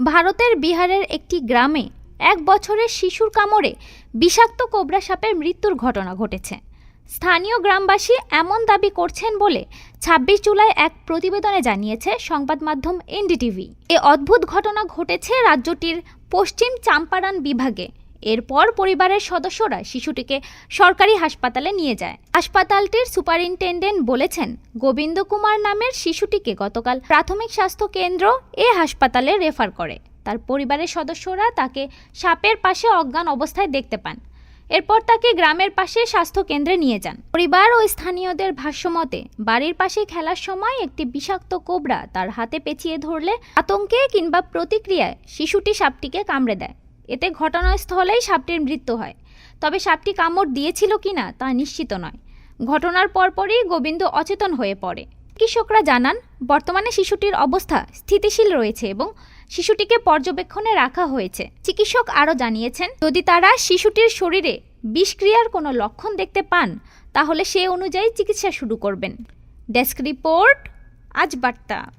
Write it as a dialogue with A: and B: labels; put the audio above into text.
A: ভারতের বিহারের একটি গ্রামে এক বছরের শিশুর কামড়ে বিষাক্ত কোবরা সাপের মৃত্যুর ঘটনা ঘটেছে। স্থানীয় গ্রামবাসী এমন দাবি করছেন বলে ছাব্বিশ জুলাই এক প্রতিবেদনে জানিয়েছে সংবাদ মাধ্যম এনডিটিভি। এ অদ্ভুত ঘটনা ঘটেছে রাজ্যটির পশ্চিম চাম্পারান বিভাগে। এরপর পরিবারের সদস্যরা শিশুটিকে সরকারি হাসপাতালে নিয়ে যায়। হাসপাতালটির সুপারিনটেন্ডেন্ট বলেছেন, গোবিন্দ কুমার নামের শিশুটিকে গতকাল প্রাথমিক স্বাস্থ্য কেন্দ্র এ হাসপাতালে রেফার করে। তার পরিবারের সদস্যরা তাকে সাপের পাশে অজ্ঞান অবস্থায় দেখতে পান। এরপর তাকে গ্রামের পাশে স্বাস্থ্য কেন্দ্রে নিয়ে যান। পরিবার ও স্থানীয়দের ভাষ্যমতে, বাড়ির পাশে খেলার সময় একটি বিষাক্ত কোবরা তার হাতে পেঁচিয়ে ধরলে আতঙ্কে কিংবা প্রতিক্রিয়ায় শিশুটি সাপটিকে কামড়ে দেয়। এতে ঘটনাস্থলেই সাপটির মৃত্যু হয়। তবে সাপটি কামড় দিয়েছিল কিনা তা নিশ্চিত নয়। ঘটনার পরপরই গোবিন্দ অচেতন হয়ে পড়ে। চিকিৎসকরা জানান, বর্তমানে শিশুটির অবস্থা স্থিতিশীল রয়েছে এবং শিশুটিকে পর্যবেক্ষণে রাখা হয়েছে। চিকিৎসক আরও জানিয়েছেন, যদি তারা শিশুটির শরীরে বিষক্রিয়ার কোনো লক্ষণ দেখতে পান, তাহলে সে অনুযায়ী চিকিৎসা শুরু করবেন। ডেস্ক রিপোর্ট, আজ বার্তা।